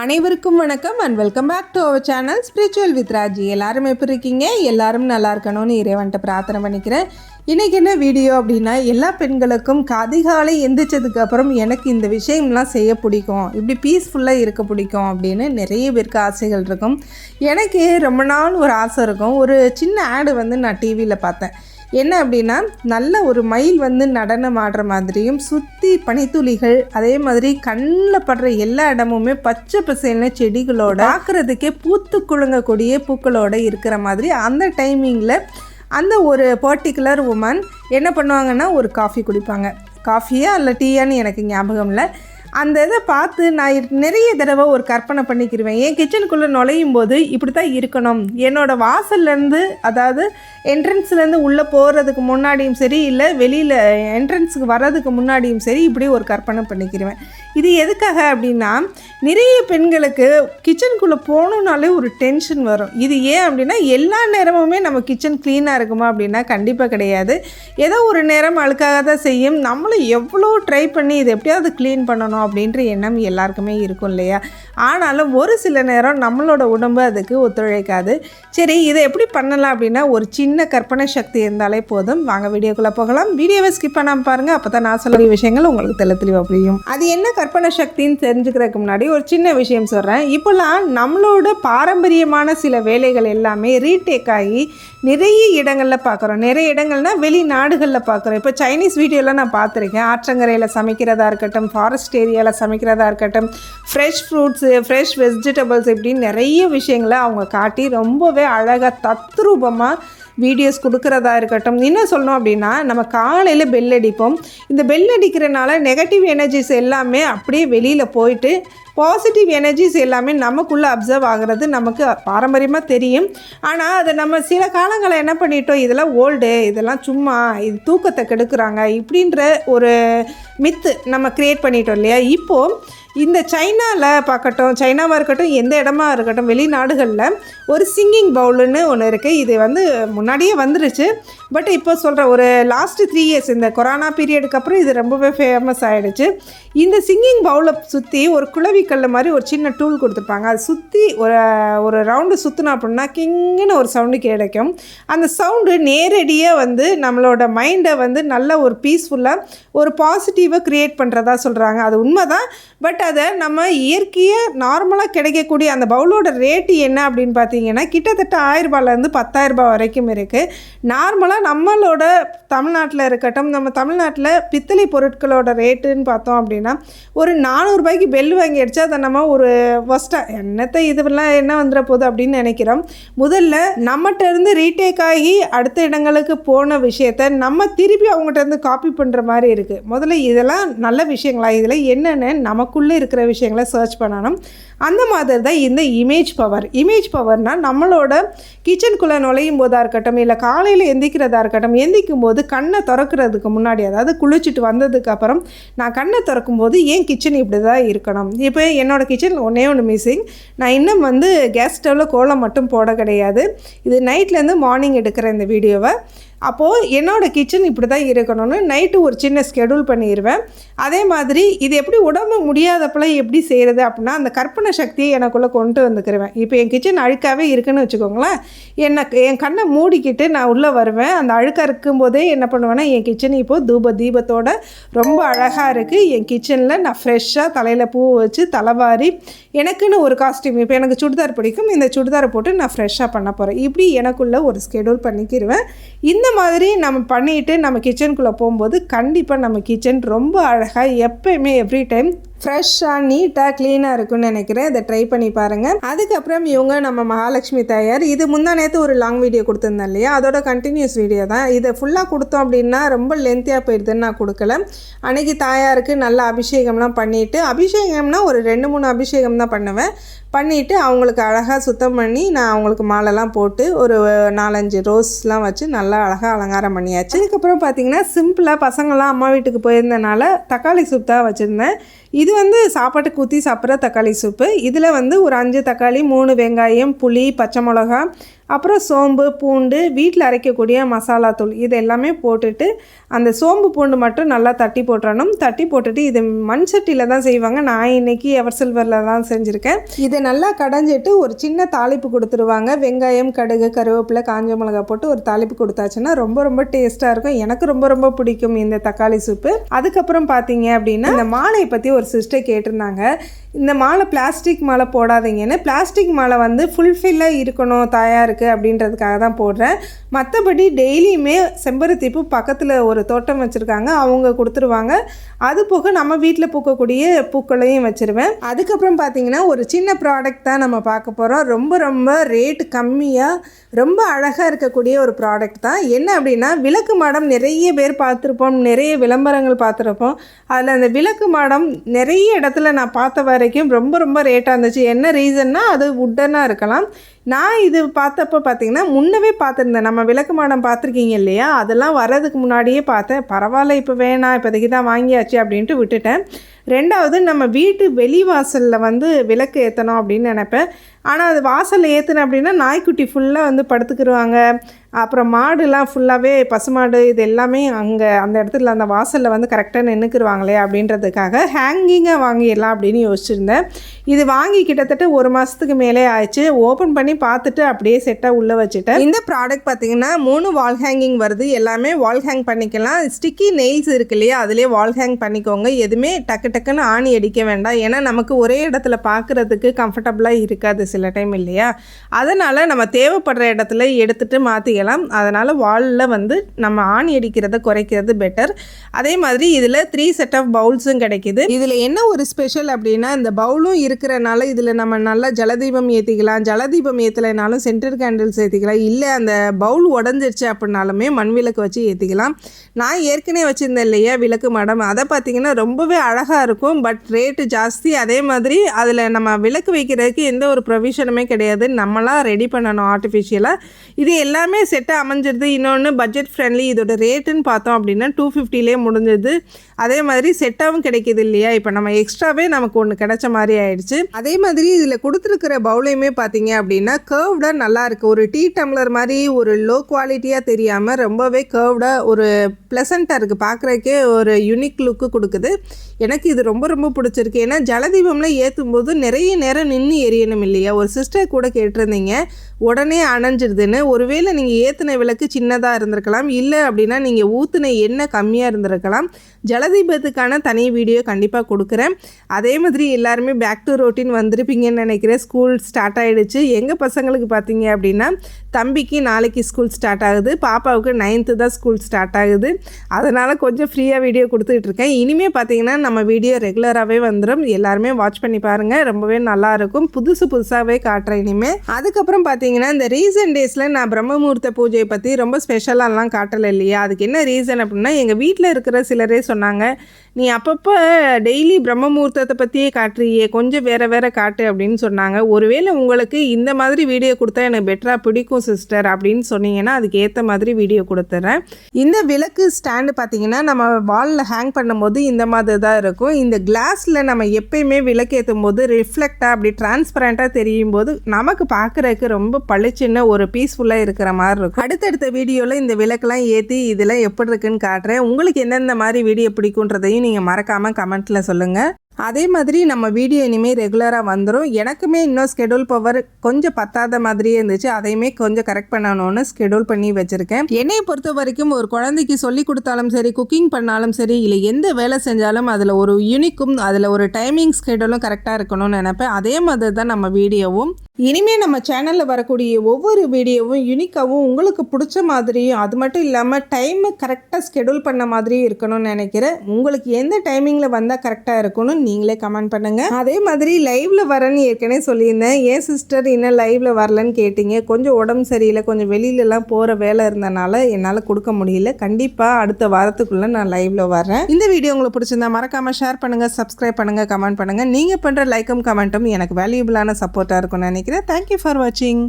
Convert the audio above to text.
அனைவருக்கும் வணக்கம் and welcome back to our channel spiritual with Raji எல்லாரும் எப்படி இருக்கீங்க? எல்லாரும் நல்லா இருக்கணும்னு இறைவன்ட்ட பிரார்த்தனை பண்ணிக்கிறேன். இன்றைக்கி என்ன வீடியோ அப்படின்னா எல்லா பெண்களுக்கும் அதிகாலை எந்திரிச்சதுக்கப்புறம் எனக்கு இந்த விஷயம்லாம் செய்ய பிடிக்கும். இப்படி பீஸ்ஃபுல்லாக இருக்க பிடிக்கும் அப்படின்னு நிறைய பேருக்கு ஆசைகள் இருக்கும். எனக்கு ரொம்ப நாள் ஒரு ஆசை இருக்கும். ஒரு சின்ன ஆடு வந்து நான் டிவியில் பார்த்தேன். என்ன அப்படின்னா நல்ல ஒரு மயில் வந்து நடனம் ஆடுற மாதிரியும் சுற்றி பனித்துளிகள் அதே மாதிரி கண்ணில் படுற எல்லா இடமுமே பச்சை பசேல்னு செடிகளோட பார்க்குறதுக்கே பூத்து குலுங்கக்கூடிய பூக்களோட இருக்கிற மாதிரி அந்த டைமிங்கில் அந்த ஒரு பர்டிகுலர் உமன் என்ன பண்ணுவாங்கன்னா ஒரு காஃபி குடிப்பாங்க. காஃபியா இல்லை டீயான்னு எனக்கு ஞாபகம் இல்லை. அந்த இதை பார்த்து நான் நிறைய தடவை ஒரு கற்பனை பண்ணிக்கிருவேன். என் கிச்சனுக்குள்ளே நுழையும் போது இப்படி தான் இருக்கணும். என்னோடய வாசல்லேருந்து அதாவது என்ட்ரன்ஸ்லேருந்து உள்ளே போகிறதுக்கு முன்னாடியும் சரி இல்லை வெளியில் என்ட்ரன்ஸுக்கு வர்றதுக்கு முன்னாடியும் சரி இப்படி ஒரு கற்பனை பண்ணிக்கிருவேன். இது எதுக்காக அப்படின்னா நிறைய பெண்களுக்கு கிச்சனுக்குள்ளே போகணுன்னாலே ஒரு டென்ஷன் வரும். இது ஏன் அப்படின்னா எல்லா நேரமுமே நம்ம கிச்சன் க்ளீனாக இருக்குமா அப்படின்னா கண்டிப்பாக கிடையாது. ஏதோ ஒரு நேரம் அழுக்காக தான் செய்யும். நம்மளும் எவ்வளோ ட்ரை பண்ணி இதை எப்படியாவது க்ளீன் பண்ணணும் அப்படின்ற எண்ணம் எல்லாருக்குமே இருக்கும் இல்லையா? ஆனாலும் ஒரு சில நேரம் நம்மளோட உடம்பு அதுக்கு ஒத்துழைக்காது. சரி இதை எப்படி பண்ணலாம் அப்படின்னா ஒரு சின்ன கற்பனை சக்தி இருந்தாலே போதும். வாங்க வீடியோக்குள்ளே போகலாம். வீடியோவை ஸ்கிப் பண்ணாமல் பாருங்கள் அப்போ தான் நான் சொல்லக்கூடிய விஷயங்கள் உங்களுக்கு தெளி தெளிவாக புரியும். அது என்ன கற்பனை சக்தின்னு தெரிஞ்சுக்கிறதுக்கு முன்னாடி ஒரு சின்ன விஷயம் சொல்கிறேன் இப்போல்லாம் நம்மளோட பாரம்பரியமான சில வேலைகள் எல்லாமே ரீடேக் ஆகி நிறைய இடங்களில் பார்க்குறோம் நிறைய இடங்கள்னால் வெளிநாடுகளில் பார்க்குறோம் இப்போ சைனீஸ் வீடியோலாம் நான் பார்த்துருக்கேன். ஆற்றங்கரையில் சமைக்கிறதா இருக்கட்டும் ஃபாரஸ்ட் ஏரியாவில் சமைக்கிறதா இருக்கட்டும் ஃப்ரெஷ் ஃப்ரூட்ஸு ஃப்ரெஷ் வெஜிடபிள்ஸ் இப்படின்னு நிறைய விஷயங்களை அவங்க காட்டி ரொம்பவே அழகாக தத்ரூபமாக வீடியோஸ் கொடுக்குறதா இருக்கட்டும். இன்னும் சொல்லணும் அப்படின்னா நம்ம காலையில் பெல் அடிப்போம். இந்த பெல் அடிக்கிறனால நெகட்டிவ் எனர்ஜிஸ் எல்லாமே அப்படியே வெளியில் போயிட்டு பாசிட்டிவ் எனர்ஜிஸ் எல்லாமே நமக்குள்ளே அப்சர்வ் ஆகிறது நமக்கு பாரம்பரியமாக தெரியும். ஆனால் அதை நம்ம சில காலங்களில் என்ன பண்ணிட்டோம்? இதெல்லாம் ஓல்டு இதெல்லாம் சும்மா இது தூக்கத்தை கெடுக்கிறாங்க இப்படின்ற ஒரு மித்து நம்ம க்ரியேட் பண்ணிட்டோம் இல்லையா? இப்போது இந்த சைனாவில் பார்க்கட்டும் சைனாவாக இருக்கட்டும் எந்த இடமா இருக்கட்டும் வெளிநாடுகளில் ஒரு சிங்கிங் பவுலுன்னு ஒன்று இருக்குது இது வந்து முன்னாடியே வந்துருச்சு. பட் இப்போ சொல்கிற ஒரு லாஸ்ட்டு த்ரீ இயர்ஸ் இந்த கொரோனா பீரியடுக்கு அப்புறம் இது ரொம்பவே ஃபேமஸ் ஆகிடுச்சு இந்த சிங்கிங் பவுலை சுற்றி ஒரு குளவிக்கல் மாதிரி ஒரு சின்ன டூல் கொடுத்துருப்பாங்க. அதை சுற்றி ஒரு ஒரு ரவுண்டு சுற்றினோம் அப்படின்னா கிங்குன்னு ஒரு சவுண்டு கிடைக்கும். அந்த சவுண்டு நேரடியாக வந்து நம்மளோட மைண்டை வந்து நல்ல ஒரு பீஸ்ஃபுல்லாக ஒரு பாசிட்டிவாக க்ரியேட் பண்ணுறதா சொல்கிறாங்க அது உண்மை தான் பட் அதை நம்ம இயற்கையாக நார்மலாக கிடைக்கக்கூடிய அந்த பவுலோட ரேட்டு என்ன அப்படின்னு பார்த்தீங்கன்னா கிட்டத்தட்ட ஆயிரரூபாலேருந்து பத்தாயிரரூபா வரைக்கும் இருக்குது நார்மலாக நம்மளோட தமிழ்நாட்டில் இருக்கட்டும் நம்ம தமிழ்நாட்டில் பித்தளை பொருட்களோட ரேட்டுன்னு பார்த்தோம் அப்படின்னா ஒரு நானூறுபாய்க்கு பெல் வாங்கி அடிச்சா அதை நம்ம ஒரு ஃபஸ்ட்டாக என்னத்தை இதுவெல்லாம் என்ன வந்துட போகுது அப்படின்னு நினைக்கிறோம். முதல்ல நம்மகிட்ட இருந்து ரீடேக் ஆகி அடுத்த இடங்களுக்கு போன விஷயத்த நம்ம திருப்பி அவங்ககிட்ட இருந்து காப்பி பண்ணுற மாதிரி இருக்குது முதல்ல இதெல்லாம் நல்ல விஷயங்களா? இதில் என்னென்ன நமக்குள்ளே இருக்கிற விஷயங்களை சர்ச் பண்ணணும். அந்த மாதிரி தான் இந்த இமேஜ் பவர் இமேஜ் பவர்னால் நம்மளோட கிச்சனுக்குள்ளே நுழையும் போதாக இருக்கட்டும் இல்லை காலையில் எந்திக்கிறதா இருக்கட்டும் எந்திக்கும் போது கண்ணை திறக்கிறதுக்கு முன்னாடி அதாவது குளிச்சுட்டு வந்ததுக்கு அப்புறம் நான் கண்ணை திறக்கும் போது ஏன் கிச்சன் இப்படி தான் இருக்கணும்? இப்போ என்னோடய கிச்சன் ஒன்றே ஒன்று மிஸ்ஸிங் நான் இன்னும் வந்து கேஸ் ஸ்டவ்வில் கோலம் மட்டும் போட கிடையாது. இது நைட்லேருந்து மார்னிங் எடுக்கிற இந்த வீடியோவை அப்போது என்னோடய கிச்சன் இப்படி தான் இருக்கணும்னு நைட்டு ஒரு சின்ன ஸ்கெடியூல் பண்ணிடுவேன் அதே மாதிரி இது எப்படி உடம்பு முடியாதப்பெல்லாம் எப்படி செய்கிறது அப்படின்னா அந்த கற்பனை சக்தியை எனக்குள்ளே கொண்டு வந்துக்கிருவேன். இப்போ என் கிச்சன் அழுக்காகவே இருக்குன்னு வச்சுக்கோங்களேன். என்னை என் கண்ணை மூடிக்கிட்டு நான் உள்ளே வருவேன். அந்த அழுக்காக இருக்கும்போதே என்ன பண்ணுவேன்னா என் கிச்சன் இப்போது தூப தீபத்தோட ரொம்ப அழகாக இருக்குது என் கிச்சனில் நான் ஃப்ரெஷ்ஷாக தலையில் பூ வச்சு தலைவாரி எனக்குன்னு ஒரு காஸ்டியூம் இப்போ எனக்கு சுடிதார் பிடிக்கும். இந்த சுடிதாரை போட்டு நான் ஃப்ரெஷ்ஷாக பண்ண போகிறேன் இப்படி எனக்குள்ளே ஒரு ஸ்கெடியூல் பண்ணிக்கிடுவேன் இந்த மாதிரி நம்ம பண்ணிட்டு நம்ம கிச்சனுக்குள்ளே போகும்போது கண்டிப்பாக நம்ம கிச்சன் ரொம்ப அழகாக எப்பயுமே எவ்ரி டைம் ஃப்ரெஷ்ஷாக நீட்டாக க்ளீனாக இருக்கும்னு நினைக்கிறேன். இதை ட்ரை பண்ணி பாருங்கள் அதுக்கப்புறம் இவங்க நம்ம மகாலட்சுமி தாயார் இது முந்தா நேற்று ஒரு லாங் வீடியோ கொடுத்துருந்தேன் இல்லையா? அதோட கண்டினியூஸ் வீடியோ தான். இதை ஃபுல்லாக கொடுத்தோம் அப்படின்னா ரொம்ப லென்த்தியாக போயிடுதுன்னு நான் கொடுக்கல. அன்றைக்கி தாயாருக்கு நல்ல அபிஷேகம்லாம் பண்ணிவிட்டு அபிஷேகம்னா ஒரு ரெண்டு மூணு அபிஷேகம் தான் பண்ணுவேன். பண்ணிவிட்டு அவங்களுக்கு அழகாக சுத்தம் பண்ணி நான் அவங்களுக்கு மாலைலாம் போட்டு ஒரு நாலஞ்சு ரோஸ்லாம் வச்சு நல்லா அழகாக அலங்காரம் பண்ணியாச்சு. அதுக்கப்புறம் பார்த்திங்கன்னா சிம்பிளாக பசங்கள்லாம் அம்மா வீட்டுக்கு போயிருந்தனால தக்காளி சூப் தான் வச்சுருந்தேன். இது வந்து சாப்பாட்டுக்கு ஊற்றி சாப்பிட்ற தக்காளி சூப்பு. இதில் வந்து ஒரு அஞ்சு தக்காளி மூணு வெங்காயம் புளி பச்சை மிளகா அப்புறம் சோம்பு பூண்டு வீட்டில் அரைக்கக்கூடிய மசாலா தூள் இது எல்லாமே போட்டுட்டு அந்த சோம்பு பூண்டு மட்டும் நல்லா தட்டி போட்டுறணும். தட்டி போட்டுட்டு இது மண் சட்டியில் தான் செய்வாங்க. நான் இன்னைக்கு எவர் சில்வரில் தான் செஞ்சுருக்கேன். இதை நல்லா கடைஞ்சிட்டு ஒரு சின்ன தாளிப்பு கொடுத்துருவாங்க. வெங்காயம் கடுகு கருவேப்பிலை காஞ்ச மிளகா போட்டு ஒரு தாளிப்பு கொடுத்தாச்சுன்னா ரொம்ப ரொம்ப டேஸ்ட்டாக இருக்கும். எனக்கு ரொம்ப ரொம்ப பிடிக்கும் இந்த தக்காளி சூப்பு. அதுக்கப்புறம் பார்த்தீங்க அப்படின்னா இந்த மாலையை பற்றி ஒரு சிஸ்டர் கேட்டிருந்தாங்க. இந்த மாலை பிளாஸ்டிக் மாலை போடாதீங்கன்னு பிளாஸ்டிக் மாலை வந்து ஃபுல்ஃபில்லாக இருக்கணும் தாயாருக்கு அப்படின்றதுக்காக தான் போடுறேன். மற்றபடி டெய்லியுமே செம்பருத்தி பூ பக்கத்தில் ஒரு தோட்டம் வச்சுருக்காங்க அவங்க கொடுத்துருவாங்க. அது போக நம்ம வீட்டில் பூக்கக்கூடிய பூக்களையும் வச்சுருவேன். அதுக்கப்புறம் பார்த்தீங்கன்னா ஒரு சின்ன ப்ராடக்ட் தான் நம்ம பார்க்க போகிறோம் ரொம்ப ரொம்ப ரேட் கம்மியாக ரொம்ப அழகாக இருக்கக்கூடிய ஒரு ப்ராடக்ட் தான். என்ன அப்படின்னா விளக்கு மாடம் நிறைய பேர் பார்த்துருப்போம் நிறைய விளம்பரங்கள் பார்த்துருப்போம். அதில் அந்த விளக்கு மாடம் நிறைய இடத்துல நான் பார்த்த வரைக்கும் ரொம்ப ரொம்ப ரேட்டாக இருந்துச்சு. என்ன ரீசன்னா அது உட்டனாக இருக்கலாம். நான் இது பார்த்தப்போ பார்த்தீங்கன்னா முன்னவே பார்த்துருந்தேன். நம்ம விளக்கு மாடம் பார்த்துருக்கீங்க இல்லையா? அதெல்லாம் வர்றதுக்கு முன்னாடியே பார்த்தேன். பரவாயில்ல இப்போ வேணாம் இப்போதைக்கு தான் வாங்கியாச்சு அப்படின்ட்டு விட்டுட்டேன். ரெண்டாவது நம்ம வீட்டு வெளி வாசலில் வந்து விளக்கு ஏற்றணும் அப்படின்னு நினப்பேன். ஆனால் அது வாசலில் ஏற்றினேன் அப்படின்னா நாய்க்குட்டி ஃபுல்லாக வந்து படுத்துக்கிடுவாங்க அப்புறம் மாடுலாம் ஃபுல்லாகவே பசுமாடு இது எல்லாமே அங்கே அந்த இடத்துல அந்த வாசலில் வந்து கரெக்டாக நின்றுக்குருவாங்களே அப்படின்றதுக்காக ஹேங்கிங்காக வாங்கிடலாம் அப்படின்னு யோசிச்சுருந்தேன். இது வாங்கி கிட்டத்தட்ட ஒரு மாதத்துக்கு மேலே ஆயிடுச்சு. ஓப்பன் பண்ணி பார்த்துட்டு அப்படியே செட்டாக உள்ளே வச்சுட்டேன். இந்த ப்ராடக்ட் பார்த்தீங்கன்னா மூணு வால் ஹேங்கிங் வருது. எல்லாமே வால் ஹேங் பண்ணிக்கலாம். ஸ்டிக்கி நெயில்ஸ் இருக்கு இல்லையா? அதிலே வால் ஹேங் பண்ணிக்கோங்க. எதுவுமே டக்கு டக்குன்னு ஆணி அடிக்க வேண்டாம். ஏன்னா நமக்கு ஒரே இடத்துல பார்க்குறதுக்கு கம்ஃபர்டபுளாக இருக்காது சில டைம் இல்லையா? அதனால் நம்ம தேவைப்படுற இடத்துல எடுத்துகிட்டு மாற்றிக்கலாம் அதனால் வாலில் வந்து நம்ம ஆணி அடிக்கிறத குறைக்கிறது பெட்டர் அதே மாதிரி இதில் த்ரீ செட் ஆஃப் பவுல்ஸும் கிடைக்கிது. இதில் என்ன ஒரு ஸ்பெஷல் அப்படின்னா இந்த பவுலும் இருக்கிறனால இதில் நம்ம நல்லா ஜலதீபம் ஏற்றிக்கலாம் ஜலதீபம் ஏற்றலைனாலும் சென்டர் கேண்டில்ஸ் ஏற்றிக்கலாம் இல்லை அந்த பவுல் உடஞ்சிருச்சு அப்படின்னாலுமே மண் விளக்கு வச்சு ஏற்றிக்கலாம் நான் ஏற்கனவே வச்சுருந்தேன் இல்லையா விளக்கு மடம்? அதை பார்த்தீங்கன்னா ரொம்பவே அழகாக இருக்கும். பட் ரேட்டு ஜாஸ்தி. அதே மாதிரி அதில் நம்ம விளக்கு வைக்கிறதுக்கு எந்த ஒரு ப்ரொவிஷனுமே கிடையாது. நம்மளாம் ரெடி பண்ணணும் ஆர்டிஃபிஷியலாக இது எல்லாமே செட்டாக அமைஞ்சிருது. இன்னொன்று பட்ஜெட் ஃப்ரெண்ட்லி இதோட ரேட்டுன்னு பார்த்தோம் அப்படின்னா டூ ஃபிஃப்டிலே முடிஞ்சது அதே மாதிரி செட்டாகவும் கிடைக்கிது இல்லையா? இப்போ நம்ம எக்ஸ்ட்ராவே நமக்கு ஒன்று கிடைச்ச மாதிரி ஆயிடுச்சு. அதே மாதிரி இதில் கொடுத்துருக்கிற பவுலையுமே பார்த்தீங்க அப்படின்னா கேர்வ்டாக நல்லாயிருக்கு ஒரு டீ டம்ளர் மாதிரி ஒரு லோ குவாலிட்டியாக தெரியாமல் ரொம்பவே கேர்வ்டாக ஒரு ப்ளசண்ட்டாக இருக்குது பார்க்குறக்கே ஒரு யூனிக் லுக்கு கொடுக்குது. எனக்கு இது ரொம்ப ரொம்ப பிடிச்சிருக்கு. ஏன்னா ஜலதீபம்லாம் ஏற்றும் போது நிறைய நேரம் நின்று எரியணும் இல்லையா? ஒரு சிஸ்டர் கூட கேட்டிருந்தீங்க உடனே அணைஞ்சிருதுன்னு. ஒருவேளை நீங்கள் ஏற்றின விளக்கு சின்னதாக இருந்திருக்கலாம். இல்லை அப்படின்னா நீங்கள் ஊற்றின எண்ணெய் கம்மியாக இருந்திருக்கலாம். ஜலதீபத்துக்கான தனி வீடியோ கண்டிப்பாக கொடுக்குறேன். அதே மாதிரி எல்லாருமே பேக் டு ரொட்டீன் வந்திருப்பீங்கன்னு நினைக்கிறேன். ஸ்கூல் ஸ்டார்ட் ஆகிடுச்சு எங்கள் பசங்களுக்கு பார்த்தீங்க அப்படின்னா தம்பிக்கு நாளைக்கு ஸ்கூல் ஸ்டார்ட் ஆகுது பாப்பாவுக்கு நைன்த்து தான் ஸ்கூல் ஸ்டார்ட் ஆகுது. அதனால் கொஞ்சம் ஃப்ரீயாக வீடியோ கொடுத்துக்கிட்டு இருக்கேன். இனிமேல் பார்த்தீங்கன்னா நம்ம வீடியோ ரெகுலராகவே வந்துடும் எல்லாருமே வாட்ச் பண்ணி பாருங்கள் ரொம்பவே நல்லாயிருக்கும் புதுசு புதுசாகவே காட்டுறேன் இனிமேல் அதுக்கப்புறம் பார்த்தீங்கன்னா இந்த ரீசன்ட் டேஸில் நான் பிரம்மமுகூர்த்த பூஜையை பற்றி ரொம்ப ஸ்பெஷலாலாம் காட்டலை இல்லையா? அதுக்கு என்ன ரீசன் அப்படின்னா எங்கள் வீட்டில் இருக்கிற சிலரே சொன்னாங்க நீ அப்பப்போ டெய்லி பிரம்ம முகூர்த்தத்தை பற்றியே காட்டுறியே கொஞ்சம் வேறு வேறு காட்டு அப்படின்னு சொன்னாங்க. ஒருவேளை உங்களுக்கு இந்த மாதிரி வீடியோ கொடுத்தா எனக்கு பெட்டராக பிடிக்கும் சிஸ்டர் அப்படின்னு சொன்னீங்கன்னா அதுக்கு ஏற்ற மாதிரி வீடியோ கொடுத்துட்றேன் இந்த விளக்கு ஸ்டாண்டு பார்த்தீங்கன்னா நம்ம வாலில் ஹேங் பண்ணும்போது இந்த மாதிரி தான் இருக்கும். இந்த கிளாஸில் நம்ம எப்பயுமே விளக்கு ஏற்றும் போது ரிஃப்ளெக்டாக அப்படி டிரான்ஸ்பரண்ட்டாக தெரியும் போது நமக்கு பார்க்குறதுக்கு ரொம்ப பளிச்சுன்னு ஒரு பீஸ்ஃபுல்லாக இருக்கிற மாதிரி இருக்கும். அடுத்தடுத்த வீடியோவில் இந்த விளக்கெலாம் ஏற்றி இதெல்லாம் எப்படி இருக்குன்னு காட்டுறேன். உங்களுக்கு எந்தெந்த மாதிரி வீடியோ பிடிக்குன்றதையும் நீங்கள் மறக்காமல் கமெண்ட்டில் சொல்லுங்கள் அதே மாதிரி நம்ம வீடியோ இனிமேல் ரெகுலராக வந்துடும் எனக்குமே இன்னும் ஸ்கெடியூல் பவர் கொஞ்சம் பத்தாத மாதிரியே இருந்துச்சு. அதையுமே கொஞ்சம் கரெக்ட் பண்ணணும்னு ஸ்கெடியூல் பண்ணி வச்சுருக்கேன். என்னையை பொறுத்த வரைக்கும் ஒரு குழந்தைக்கு சொல்லி கொடுத்தாலும் சரி குக்கிங் பண்ணாலும் சரி இல்லை எந்த வேலை செஞ்சாலும் அதில் ஒரு யூனிக்கும் அதில் ஒரு டைமிங் ஸ்கெடியூலும் கரெக்டாக இருக்கணும்னு நினைப்பேன். அதே மாதிரி தான் நம்ம வீடியோவும். இனிமேல் நம்ம சேனலில் வரக்கூடிய ஒவ்வொரு வீடியோவும் யூனிக்காகவும் உங்களுக்கு பிடிச்ச மாதிரியும் அது மட்டும் இல்லாமல் டைமை கரெக்டாக ஸ்கெடியூல் பண்ண மாதிரியும் இருக்கணும்னு நினைக்கிறேன். உங்களுக்கு எந்த டைமிங்கில் வந்தால் கரெக்டாக இருக்கணும் நீங்களே கமெண்ட் பண்ணுங்கள் அதே மாதிரி லைவில் வரேன்னு ஏற்கனவே சொல்லியிருந்தேன். ஏன் சிஸ்டர் இன்னும் லைவில் வரலன்னு கேட்டிங்க. கொஞ்சம் உடம்பு சரியில்லை கொஞ்சம் வெளியிலலாம் போகிற வேலை இருந்தனால என்னால் கொடுக்க முடியல. கண்டிப்பாக அடுத்த வாரத்துக்குள்ளே நான் லைவில் வரேன். இந்த வீடியோ உங்களுக்கு பிடிச்சிருந்தா மறக்காமல் ஷேர் பண்ணுங்கள் சப்ஸ்கிரைப் பண்ணுங்கள் கமெண்ட் பண்ணுங்கள் நீங்கள் பண்ணுற லைக்கும் கமெண்ட்டும் எனக்கு வேல்யூபிளான சப்போர்ட்டாக இருக்கும்னு நினைக்கிறேன். தேங்க்யூ ஃபார் வாட்சிங்